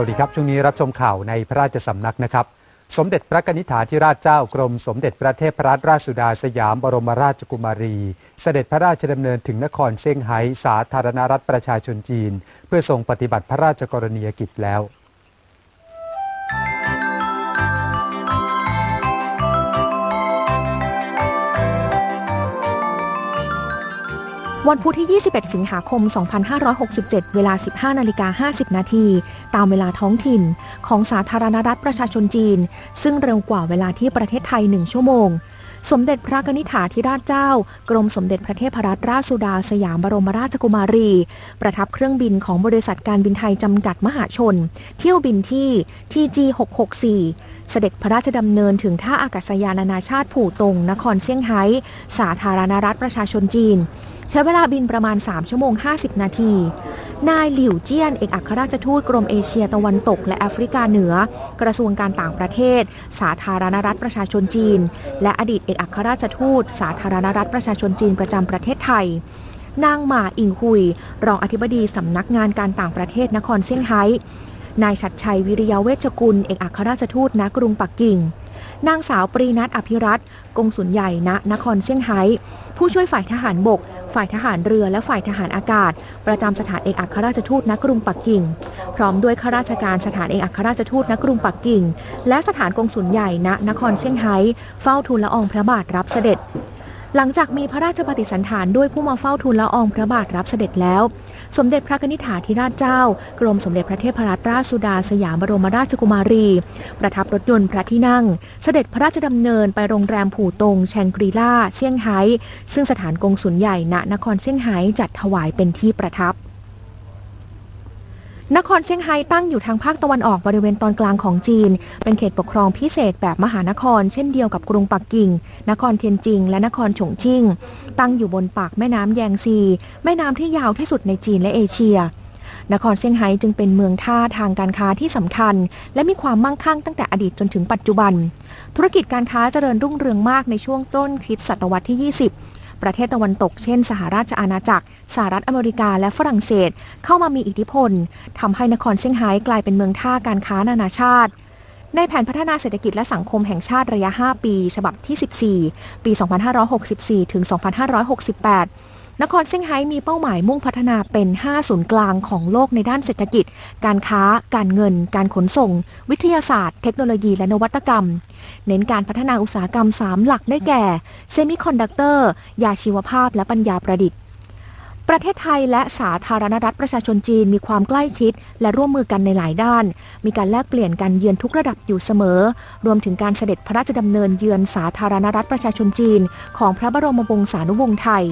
วัสดีครับ ช่วงนี้รับชมข่าวในพระราชสำนักนะครับ สมเด็จพระกนิษฐาธิราชเจ้ากรม สมเด็จพระเทพรัตนราชสุดาสยามบรมราชกุมารี เสด็จพระราชดำเนินถึงนครเซี่ยงไฮ้สาธารณรัฐประชาชนจีน เพื่อทรงปฏิบัติพระราชกรณียกิจแล้ว วันพุธที่ 21 สิงหาคม 2567 เวลา 15 นาฬิกา 50 นาที ตามเวลาท้องถิ่น ของสาธารณรัฐประชาชนจีน ซึ่งเร็วกว่าเวลาที่ประเทศไทย 1 ชั่วโมง สมเด็จพระนิษฐาธิราชเจ้า กรมสมเด็จพระเทพรัตนราชสุดาสยามบรมราชกุมารี ประทับเครื่องบินของบริษัทการบินไทยจำกัดมหาชน เที่ยวบินที่ TG 664เสด็จพระราชดำเนินถึงท่าอากาศยานนานาชาติผู่ตง นครเซี่ยงไฮ้ สาธารณรัฐประชาชนจีน ใช้เวลาบินประมาณ 3 ชั่วโมง 50 นาที นายหลิวเจี้ยนเอกอัครราชทูตกรมเอเชียตะวันตกและแอฟริกาเหนือ กระทรวงการต่างประเทศ สาธารณรัฐประชาชนจีน และอดีตเอกอัครราชทูต สาธารณรัฐประชาชนจีนประจำประเทศไทยนางหมาอิงหุย รองอธิบดีสำนักงานการต่างประเทศนครเซี่ยงไฮ้ นายชัดชัยวิริยาเวชกุล เอกอัครราชทูตณกรุงปักกิ่ง นางสาวปรีนัทอภิรัตกงสุลใหญ่ณนครเซี่ยงไฮ้ ผู้ช่วยฝ่ายทหารบก ฝ่ายทหารเรือและฝ่ายทหารอากาศ ประจำสถานเอกอัครราชทูตณกรุงปักกิ่ง พร้อมด้วยข้าราชการสถานเอกอัครราชทูตณกรุงปักกิ่ง และสถานกงสุลใหญ่ณนครเซี่ยงไฮ้เฝ้าทูลละอองพระบาทรับเสด็จ หลังจากมีพระราชปฏิสันถานด้วยผู้มาเฝ้าทูลละอองพระบาทรับเสด็จแล้ว สมเด็จพระนิษฐาธิราชเจ้า กรมสมเด็จพระเทพรัตนราชสุดาสยามบรมราชกุมารี ประทับรถยนต์พระที่นั่ง เสด็จพระราชดำเนินไปโรงแรมผู่ตงแชงกรีล่าเซี่ยงไฮ้ซึ่งสถานกงสุลใหญ่ณนครเซี่ยงไฮ้จัดถวายเป็นที่ประทับ นครเซี่ยงไฮ้ตั้งอยู่ทางภาคตะวันออกบริเวณตอนกลางของจีน เป็นเขตปกครองพิเศษแบบมหานคร เช่นเดียวกับกรุงปักกิ่ง นครเทียนจิง และนครฉงชิ่ง ตั้งอยู่บนปากแม่น้ำแยงซี แม่น้ำที่ยาวที่สุดในจีนและเอเชีย นครเซี่ยงไฮ้จึงเป็นเมืองท่าทางการค้าที่สำคัญ และมีความมั่งคั่งตั้งแต่อดีตจนถึงปัจจุบัน ธุรกิจการค้าเจริญรุ่งเรืองมากในช่วงต้นคริสตศตวรรษที่ 20 ประเทศตะวันตกเช่น สหราชอาณาจักร สหรัฐอเมริกาและฝรั่งเศสเข้ามามีอิทธิพลทำให้นครเซี่ยงไฮ้กลายเป็นเมืองท่าการค้านานาชาติในแผนพัฒนาเศรษฐกิจและสังคมแห่งชาติระยะ 5 ปี ฉบับที่ 14 ปี 2564 ถึง 2568 นครเซี่ยงไฮ้มีเป้าหมายมุ่งพัฒนาเป็น5ศูนย์กลางของโลกในด้านเศรษฐกิจ การค้า การเงิน การขนส่ง วิทยาศาสตร์ เทคโนโลยีและนวัตกรรม เน้นการพัฒนาอุตสาหกรรม 3 หลักได้แก่ เซมิคอนดักเตอร์ ยาชีวภาพ และปัญญาประดิษฐ์ ประเทศไทยและสาธารณรัฐประชาชนจีนมีความใกล้ชิด และร่วมมือกันในหลายด้าน มีการแลกเปลี่ยนกันเยือนทุกระดับอยู่เสมอ รวมถึงการเสด็จพระราชดำเนินเยือนสาธารณรัฐประชาชนจีน ของพระบรมวงศานุวงศ์ไทย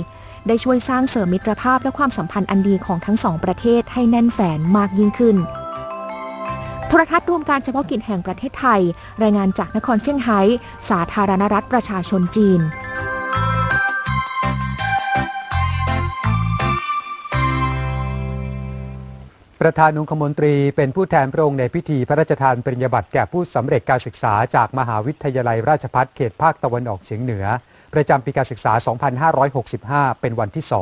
ได้ช่วยสร้างเสริมมิตรภาพและความสัมพันธ์อันดีของทั้งสองประเทศให้แน่นแฟนมากยิ่งขึ้นโทรทัศน์รวมการเฉพาะกิจแห่งประเทศไทย รายงานจากนครเซี่ยงไฮ้ สาธารณรัฐประชาชนจีนประธานองคมนตรีเป็นผู้แทนพระองค์ในพิธีพระราชทานปริญญาบัตรแก่ผู้สำเร็จการศึกษาจากมหาวิทยาลัยราชภัฏเขตภาคตะวันออกเฉียงเหนือ ประจำปีการศึกษา 2565 เป็นวันที่ 2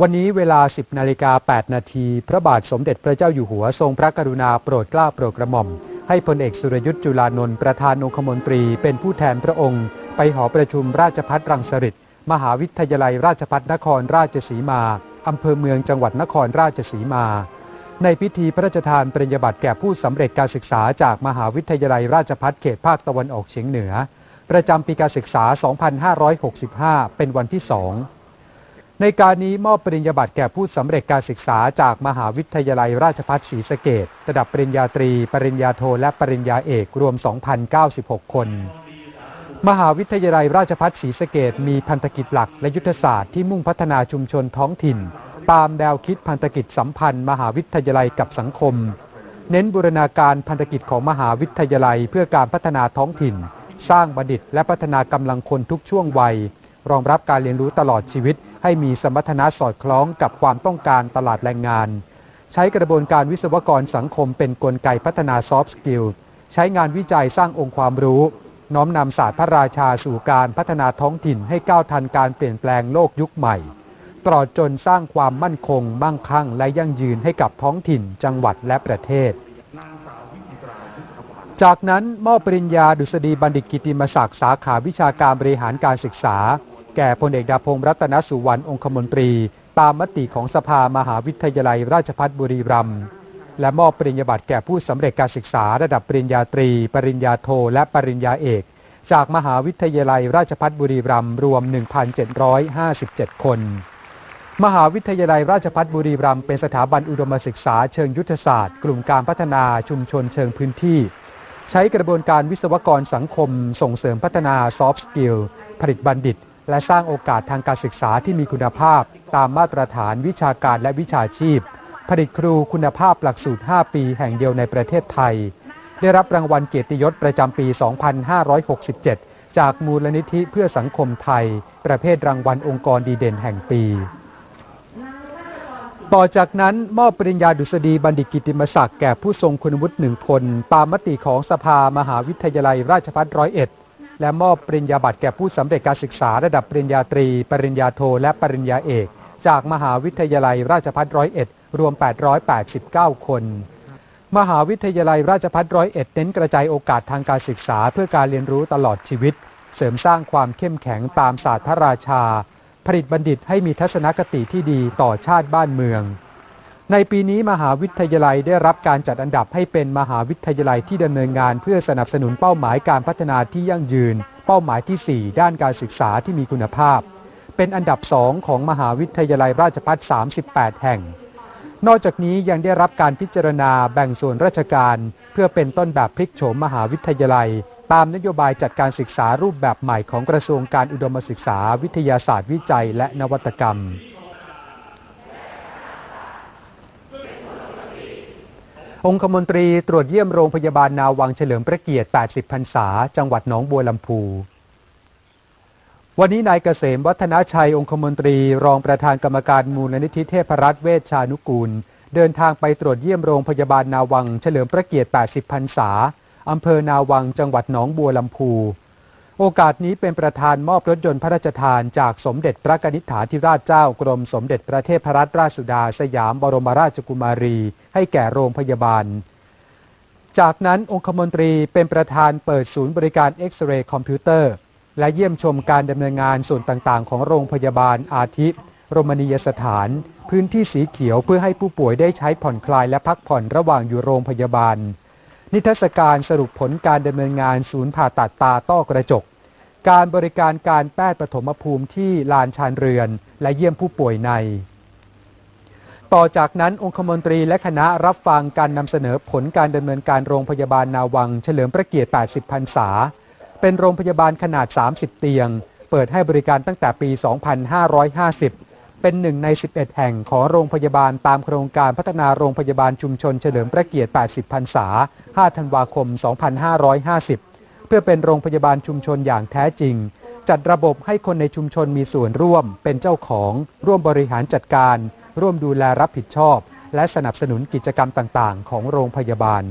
วันนี้เวลา 10 นาฬิกา 8 นาที พระบาทสมเด็จพระเจ้าอยู่หัวทรงพระกรุณาโปรดเกล้าโปรดกระหม่อม ให้พลเอกสุรยุทธ์จุลานนท์ประธานองคมนตรีเป็นผู้แทนพระองค์ ไปหอประชุมราชพัฒรังสฤษมหาวิทยาลัยราชภัฏนครราชสีมาอำเภอเมืองจังหวัดนครราชสีมา ในพิธีพระราชทานปริญญาบัตรแก่ผู้สำเร็จการศึกษาจากมหาวิทยาลัยราชภัฏเขตภาคตะวันออกเฉียงเหนือ ประจำปีการศึกษา 2565 เป็นวันที่สองในการนี้มอบปริญญาบัตรแก่ผู้สำเร็จการศึกษาจากมหาวิทยาลัยราชภัฏศรีสะเกดระดับปริญญาตรี ปริญญาโท และปริญญาเอกรวม 2,096 คน มหาวิทยาลัยราชภัฏศรีสะเกดมีพันธกิจหลักและยุทธศาสตร์ที่มุ่งพัฒนาชุมชนท้องถิ่น ตามแนวคิดพันธกิจสัมพันธ์มหาวิทยาลัยกับสังคม เน้นบูรณาการพันธกิจของมหาวิทยาลัยเพื่อการพัฒนาท้องถิ่น สร้างบัณฑิต และพัฒนากำลังคนทุกช่วงวัย รองรับการเรียนรู้ตลอดชีวิต ให้มีสมรรถนะสอดคล้องกับความต้องการตลาดแรงงาน ใช้กระบวนการวิศวกรสังคมเป็นนกลไกพัฒนาซอฟต์สกิลใช้งานวิจัยสร้างองค์ความรู้ น้อมนำศาสตร์พระราชาสู่การพัฒนาท้องถิ่นให้ก้าวทันการเปลี่ยนแปลงโลกยุคใหม่ตลอดจนสร้างความมั่นคง มั่งคั่ง และยั่งยืนให้กับท้องถิ่น จังหวัดและประเทศ จากนั้นมอบปริญญาดุษฎีบัณฑิตกิติมศักดิ์สาขาวิชาการบริหารการศึกษา แก่พลเอกดาพงศ์รัตนสุวรรณองคมนตรี ตามมติของสภามหาวิทยาลัยราชภัฏบุรีรัมย์และมอบปริญญาบัตรแก่ผู้สำเร็จการศึกษาระดับปริญญาตรี ปริญญาโท และปริญญาเอก จากมหาวิทยาลัยราชภัฏบุรีรัมย์รวม 1,757 คน มหาวิทยาลัยราชภัฏบุรีรัมย์เป็นสถาบันอุดมศึกษาเชิงยุทธศาสตร์ กลุ่มการพัฒนาชุมชนเชิงพื้นที่ ใช้กระบวนการวิศวกรสังคม ส่งเสริมพัฒนาซอฟต์สกิลผลิตบัณฑิต และสร้างโอกาสทางการศึกษาที่มีคุณภาพ ตามมาตรฐานวิชาการและวิชาชีพ ผลิตครูคุณภาพหลักสูตร 5 ปีแห่งเดียวในประเทศไทย ได้รับรางวัลเกียรติยศประจำปี 2567 จากมูลนิธิเพื่อสังคมไทย ประเภทรางวัลองค์กรดีเด่นแห่งปี ต่อจากนั้นมอบปริญญาดุษฎีบัณฑิตกิติมศักดิ์แก่ผู้ทรงคุณวุฒิหนึ่งคน ตามมติของสภามหาวิทยาลัยราชภัฏร้อยเอ็ด และมอบปริญญาบัตรแก่ผู้สำเร็จการศึกษาระดับปริญญาตรี ปริญญาโท และปริญญาเอก จากมหาวิทยาลัยราชภัฏร้อยเอ็ดรวม 889 คน มหาวิทยาลัยราชภัฏร้อยเอ็ดเน้นกระจายโอกาสทางการศึกษาเพื่อการเรียนรู้ตลอดชีวิต เสริมสร้างความเข้มแข็งตามศาสตร์พระราชา ผลิตบัณฑิตให้มีทัศนคติที่ดีต่อชาติบ้านเมือง ในปีนี้มหาวิทยาลัยได้รับการจัดอันดับให้เป็นมหาวิทยาลัยที่ดำเนินงานเพื่อสนับสนุนเป้าหมายการพัฒนาที่ยั่งยืน เป้าหมายที่ 4 ด้านการศึกษาที่มีคุณภาพ เป็นอันดับสองของมหาวิทยาลัยราชภัฏ38 แห่ง นอกจากนี้ยังได้รับการพิจารณาแบ่งส่วนราชการ เพื่อเป็นต้นแบบพลิกโฉมมหาวิทยาลัย ตามนโยบายจัดการศึกษารูปแบบใหม่ของกระทรวงการอุดมศึกษาวิทยาศาสตร์วิจัยและนวัตกรรม องคมนตรีตรวจเยี่ยมโรงพยาบาลนาวังเฉลิมพระเกียรติ 80 พรรษา จังหวัดหนองบัวลำพูวันนี้นายเกษมวัฒนาชัยองคมนตรี รองประธานกรรมการมูลนิธิเทพรัตน์เวชชานุกูล เดินทางไปตรวจเยี่ยมโรงพยาบาลนาวังเฉลิมพระเกียรติ 80 พรรษา อำเภอนาวังจังหวัดหนองบัวลำพู โอกาสนี้เป็นประธานมอบรถยนต์พระราชทานจากสมเด็จพระนิษฐาธิราชเจ้ากรมสมเด็จพระเทพรัตนราชสุดาสยามบรมราชกุมารี ให้แก่โรงพยาบาล จากนั้นองคมนตรีเป็นประธานเปิดศูนย์บริการเอ็กซเรย์คอมพิวเตอร์ และเยี่ยมชมการดำเนินงานส่วนต่างๆ ของโรงพยาบาลอาทิโรมณียสถาน พื้นที่สีเขียวเพื่อให้ผู้ป่วยได้ใช้ผ่อนคลายและพักผ่อนระหว่างอยู่โรงพยาบาล นิทรรศการสรุปผลการดำเนินงานศูนย์ผ่าตัดตาต้อกระจก การบริการการแพทย์ปฐมภูมิที่ลานชานเรือน และเยี่ยมผู้ป่วยใน ต่อจากนั้นองคมนตรีและคณะรับฟังการนำเสนอผลการดำเนินการโรงพยาบาลนาวัง เฉลิมพระเกียรติ 80 พรรษา เป็นโรงพยาบาลขนาด 30 เตียง เปิดให้บริการตั้งแต่ปี 2550 เป็นหนึ่งใน 11 แห่งของโรงพยาบาลตามโครงการพัฒนาโรงพยาบาลชุมชนเฉลิมพระเกียรติ 80 พรรษา 5 ธันวาคม 2550 เพื่อเป็นโรงพยาบาลชุมชนอย่างแท้จริง จัดระบบให้คนในชุมชนมีส่วนร่วม เป็นเจ้าของ ร่วมบริหารจัดการ ร่วมดูแลรับผิดชอบ และสนับสนุนกิจกรรมต่าง ๆ ของโรงพยาบาล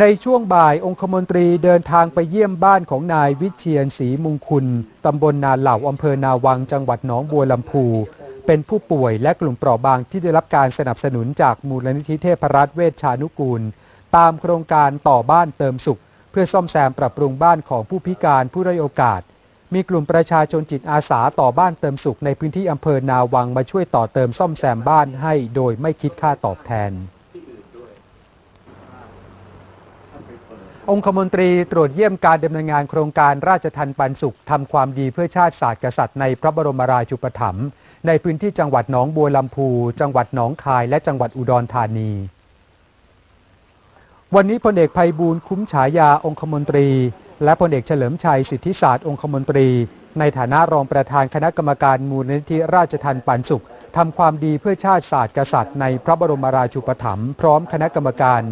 ในช่วงบ่ายองคมนตรีเดินทางไปเยี่ยมบ้านของนายวิเชียนศรีมุงคุณตำบลนาเหล่าอำเภอนาวังจังหวัดหนองบัวลำพู เป็นผู้ป่วยและกลุ่มเปราะบางที่ได้รับการสนับสนุนจากมูลนิธิเทพรัตน์เวชชานุกูล ตามโครงการต่อบ้านเติมสุข เพื่อซ่อมแซมปรับปรุงบ้านของผู้พิการผู้ด้โอกาส มีกลุ่มประชาชนจิตอาสาต่อบ้านเติมสุขในพื้นที่อำเภอนาวังมาช่วยต่อเติมซ่อมแซมบ้านให้โดยไม่คิดค่าตอบแทน องคมนตรีตรวจเยี่ยมการดำเนินงานโครงการราชทันปันสุขทำความดีเพื่อชาติศาสตร์กษัตริย์ในพระบรมราชูปถัมภ์ในพื้นที่จังหวัดหนองบัวลำพู จังหวัดหนองคาย และจังหวัดอุดรธานี วันนี้พลเอกภัยบูลย์คุ้มฉายาองคมนตรี และพลเอกเฉลิมชัยสิทธิศาสตร์องคมนตรี ในฐานะรองประธานคณะกรรมการมูลนิธิราชทันปันสุขทำความดีเพื่อชาติศาสตร์กษัตริย์ในพระบรมราชูปถัมภ์พร้อมคณะกรรมการ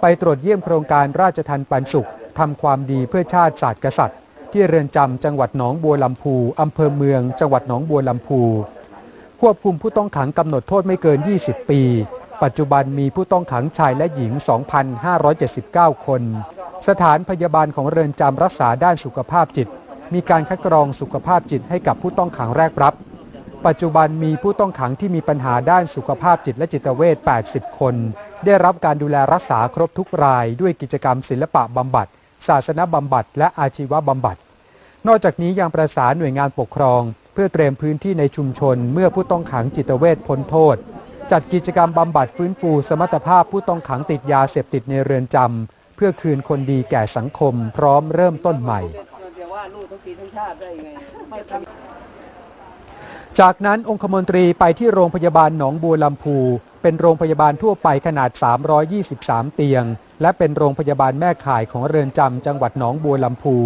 ไปตรวจเยี่ยมโครงการราชทันปันสุขทำความดีเพื่อชาติศาสตร์กษัตริย์ ที่เรือนจำจังหวัดหนองบัวลำพูอำเภอเมือง จังหวัดหนองบัวลำพูควบคุมผู้ต้องขังกำหนดโทษไม่เกิน 20 ปี ปัจจุบันมีผู้ต้องขังชายและหญิง 2,579 คน สถานพยาบาลของเรือนจำรักษาด้านสุขภาพจิต มีการคัดกรองสุขภาพจิตให้กับผู้ต้องขังแรกรับ ปัจจุบันมีผู้ต้องขังที่มีปัญหาด้านสุขภาพจิตและจิตเวช80 คน ได้รับการดูแลรักษาครบทุกรายด้วยกิจกรรมศิลปะบำบัด ศาสนบำบัด และอาชีวบำบัด นอกจากนี้ยังประสานหน่วยงานปกครอง เพื่อเตรียมพื้นที่ในชุมชน เมื่อผู้ต้องขังจิตเวชพ้นโทษ จัดกิจกรรมบำบัดฟื้นฟูสมรรถภาพผู้ต้องขังติดยาเสพติดในเรือนจำเพื่อคืนคนดีแก่สังคม พร้อมเริ่มต้นใหม่จะว่าลูกทั้งปีทั้งชาติได้ยังไงไม่ทำจากนั้นองคมนตรีไปที่โรงพยาบาลหนองบัวลำพู เป็นโรงพยาบาลทั่วไปขนาด 323 เตียง และเป็นโรงพยาบาลแม่ข่ายของเรือนจำจังหวัดหนองบัวลำพู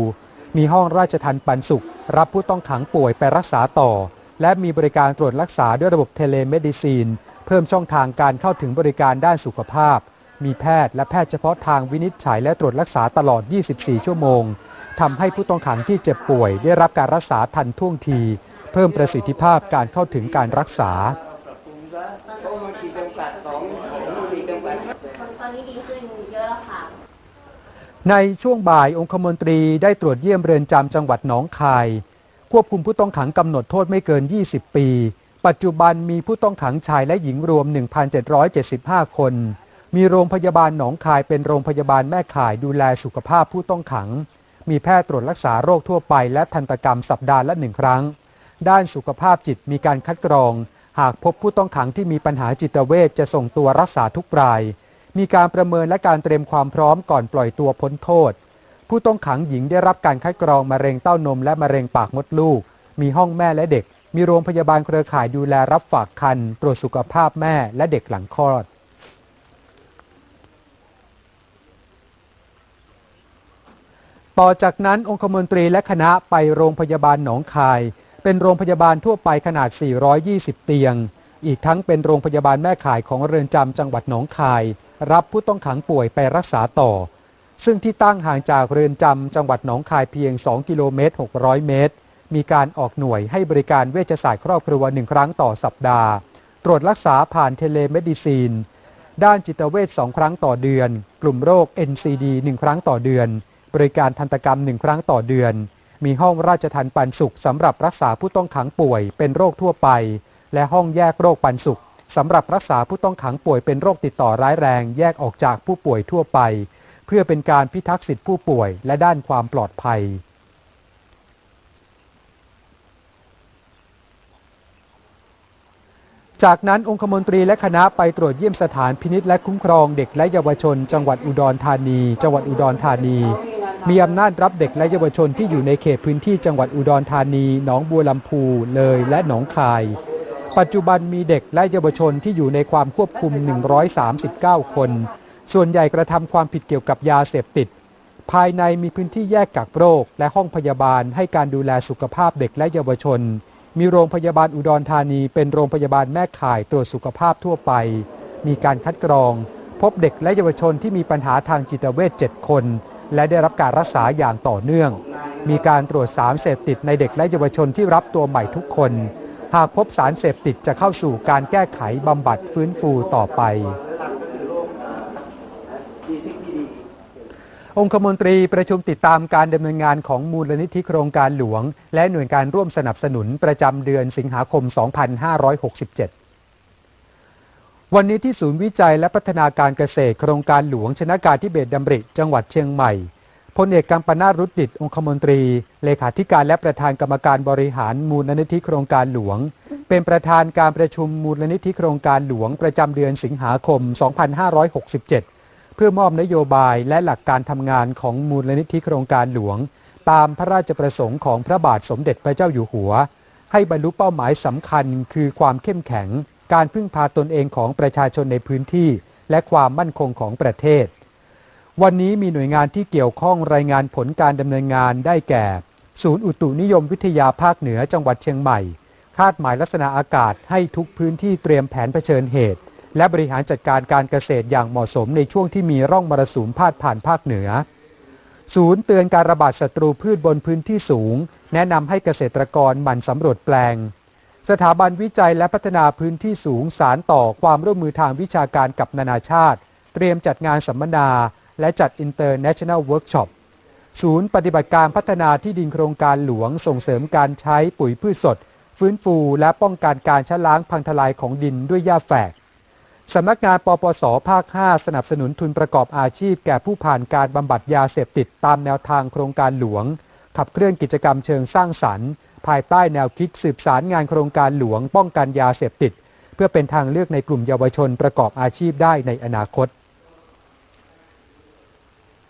มีห้องราชทันปันสุข รับผู้ต้องขังป่วยไปรักษาต่อ และมีบริการตรวจรักษาด้วยระบบเทเลเมดิซีน เพิ่มช่องทางการเข้าถึงบริการด้านสุขภาพ มีแพทย์และแพทย์เฉพาะทางวินิจฉัยและตรวจรักษาตลอด 24 ชั่วโมงทำให้ผู้ต้องขังที่เจ็บป่วย ได้รับการรักษาทันท่วงที เพิ่มประสิทธิภาพการเข้าถึงการรักษา เพราะมันขีดจำกัดของของมันมีจำกัดตอนนี้ดีขึ้นเยอะแล้วค่ะในช่วงบ่ายองคมนตรีได้ตรวจเยี่ยมเรือนจำจังหวัดหนองคาย ควบคุมผู้ต้องขังกำหนดโทษไม่เกิน 20 ปี ปัจจุบันมีผู้ต้องขังชายและหญิงรวม 1,775 คน มีโรงพยาบาลหนองคายเป็นโรงพยาบาลแม่ข่ายดูแลสุขภาพผู้ต้องขัง มีแพทย์ตรวจรักษาโรคทั่วไปและทันตกรรมสัปดาห์ละหนึ่งครั้ง ด้านสุขภาพจิตมีการคัดกรอง หากพบผู้ต้องขังที่มีปัญหาจิตเวชจะส่งตัวรักษาทุกราย มีการประเมินและการเตรียมความพร้อมก่อนปล่อยตัวพ้นโทษ ผู้ต้องขังหญิงได้รับการคัดกรองมะเร็งเต้านมและมะเร็งปากมดลูก มีห้องแม่และเด็ก มีโรงพยาบาลเครือข่ายดูแลรับฝากคันตรวจสุขภาพแม่และเด็กหลังคลอดต่อจากนั้นองคมนตรีและคณะไปโรงพยาบาลหนองคาย เป็นโรงพยาบาลทั่วไปขนาด 420 เตียง อีกทั้งเป็นโรงพยาบาลแม่ข่ายของเรือนจำจังหวัดหนองคาย รับผู้ต้องขังป่วยไปรักษาต่อ ซึ่งที่ตั้งห่างจากเรือนจำจังหวัดหนองคายเพียง 2 กิโลเมตร 600 เมตร มีการออกหน่วยให้บริการเวชศาสตร์ครอบครัวหนึ่งครั้งต่อสัปดาห์ ตรวจรักษาผ่านเทเลเมดิซีน ด้านจิตเวช2ครั้งต่อเดือน กลุ่มโรค NCD 1 ครั้งต่อเดือน บริการทันตกรรม 1 ครั้งต่อเดือน มีห้องราชทันปันสุขสำหรับรักษาผู้ต้องขังป่วยเป็นโรคทั่วไป และห้องแยกโรคปันสุขสำหรับรักษาผู้ต้องขังป่วยเป็นโรคติดต่อร้ายแรงแยกออกจากผู้ป่วยทั่วไป เพื่อเป็นการพิทักษ์สิทธิผู้ป่วยและด้านความปลอดภัย จากนั้นองคมนตรีและคณะไปตรวจเยี่ยมสถานพินิษและคุ้มครองเด็กและเยาวชน จังหวัดอุดรธานี จังหวัดอุดรธานี มีอำนาจรับเด็กและเยาวชนที่อยู่ในเขตพื้นที่จังหวัดอุดรธานี หนองบัวลำพูเลยและหนองคาย ปัจจุบันมีเด็กและเยาวชนที่อยู่ในความควบคุม 139 คน ส่วนใหญ่กระทำความผิดเกี่ยวกับยาเสพติด ภายในมีพื้นที่แยกกักโรคและห้องพยาบาลให้การดูแลสุขภาพเด็กและเยาวชน มีโรงพยาบาลอุดรธานีเป็นโรงพยาบาลแม่ข่ายตรวจสุขภาพทั่วไป มีการคัดกรอง พบเด็กและเยาวชนที่มีปัญหาทางจิตเวช7คน และได้รับการรักษาอย่างต่อเนื่อง มีการตรวจสารเสพติดในเด็กและเยาวชนที่รับตัวใหม่ทุกคน หากพบสารเสพติดจะเข้าสู่การแก้ไขบำบัดฟื้นฟูต่อไป องคมนตรีประชุมติดตามการดำเนินงานของมูลนิธิโครงการหลวง และหน่วยการร่วมสนับสนุนประจำเดือนสิงหาคม 2567 วันนี้ที่ศูนย์วิจัยและพัฒนาการเกษตร โครงการหลวงชนะการที่เบตดำริ จังหวัดเชียงใหม่พลเอกกัมปนารุดดิตองคมนตรี เลขาธิการและประธานกรรมการบริหารมูลนิธิโครงการหลวง เป็นประธานการประชุมมูลนิธิโครงการหลวงประจำเดือนสิงหาคม 2567 เพื่อมอบนโยบายและหลักการทำงานของมูลนิธิโครงการหลวง ตามพระราชประสงค์ของพระบาทสมเด็จพระเจ้าอยู่หัว ให้บรรลุเป้าหมายสำคัญคือความเข้มแข็ง การพึ่งพาตนเองของประชาชนในพื้นที่ และความมั่นคงของประเทศ วันนี้มีหน่วยงานที่เกี่ยวข้องรายงานผลการดำเนินงานได้แก่ ศูนย์อุตุนิยมวิทยาภาคเหนือจังหวัดเชียงใหม่ คาดหมายลักษณะอากาศให้ทุกพื้นที่เตรียมแผนเผชิญเหตุ และบริหารจัดการการเกษตรอย่างเหมาะสมในช่วงที่มีร่องมรสุมพาดผ่านภาคเหนือ ศูนย์เตือนการระบาดศัตรูพืชบนพื้นที่สูง แนะนำให้เกษตรกรหมั่นสำรวจแปลง สถาบันวิจัยและพัฒนาพื้นที่สูงสารต่อความร่วมมือทางวิชาการกับนานาชาติ เตรียมจัดงานสัมมนา และจัด International Workshop ศูนย์ปฏิบัติการพัฒนาที่ดินโครงการหลวงส่งเสริมการใช้ปุ๋ยพืชสด ฟื้นฟูและป้องกันการชะล้างพังทลายของดินด้วยหญ้าแฝก สำนักงานปปส ภาค 5 สนับสนุนทุนประกอบอาชีพแก่ผู้ผ่านการบำบัดยาเสพติดตามแนวทางโครงการหลวง ขับเคลื่อนกิจกรรมเชิงสร้างสรรค์ ภายใต้แนวคิดสืบสารงานโครงการหลวงป้องกันยาเสพติด เพื่อเป็นทางเลือกในกลุ่มเยาวชนประกอบอาชีพได้ในอนาคต